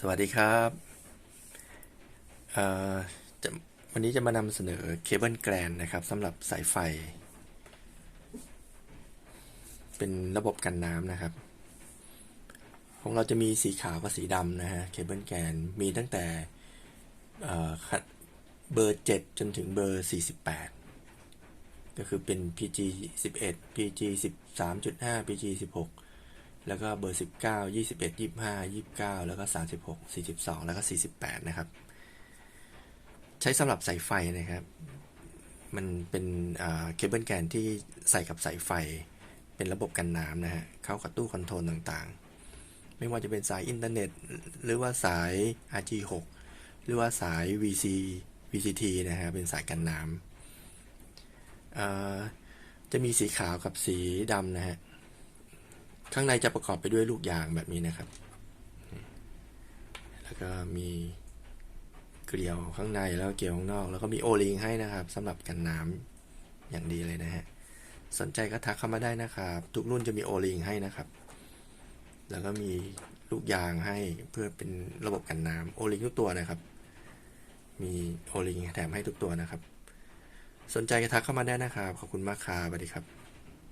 สวัสดีครับวันนี้จะมานำเสนอเคเบิลแกรนนะครับสำหรับสายไฟ เป็นระบบกันน้ำนะครับ ของเราจะมีสีขาวกับสีดำนะฮะเคเบิลแกรนมีตั้งแต่เอ่อคัดเบอร์ 7 จนถึงเบอร์ 48 ก็คือเป็น PG 11 PG 13.5 PG 16 แล้วก็เบอร์ 19 21 25 29 แล้วก็ 36 42 แล้วก็ 48 นะครับ ใช้สำหรับสายไฟนะครับ มันเป็นเคเบิลแกนที่ใส่กับสายไฟ เป็นระบบกันน้ำนะฮะ เข้ากับตู้คอนโทรลต่างๆ ไม่ว่าจะเป็นสายอินเทอร์เน็ต หรือว่าสาย RG6 หรือว่าสาย VC VCT นะฮะ เป็นสายกันน้ำจะมีสีขาวกับสีดำนะฮะ ข้างในจะประกอบไปด้วยลูกยางแบบนี้นะครับ แล้วก็มีเกลียวข้างในแล้วเกลียวข้างนอก แล้วก็มีโอลิงให้นะครับสำหรับกันน้ำอย่างดีเลยนะฮะ สนใจก็ทักเข้ามาได้นะครับ ทุกรุ่นจะมีโอลิงให้นะครับ แล้วก็มีลูกยางให้เพื่อเป็นระบบกันน้ำโอลิงทุกตัวนะครับ มีโอลิงแถมให้ทุกตัวนะครับ สนใจก็ทักเข้ามาได้นะครับ ขอบคุณมากครับสวัสดีครับ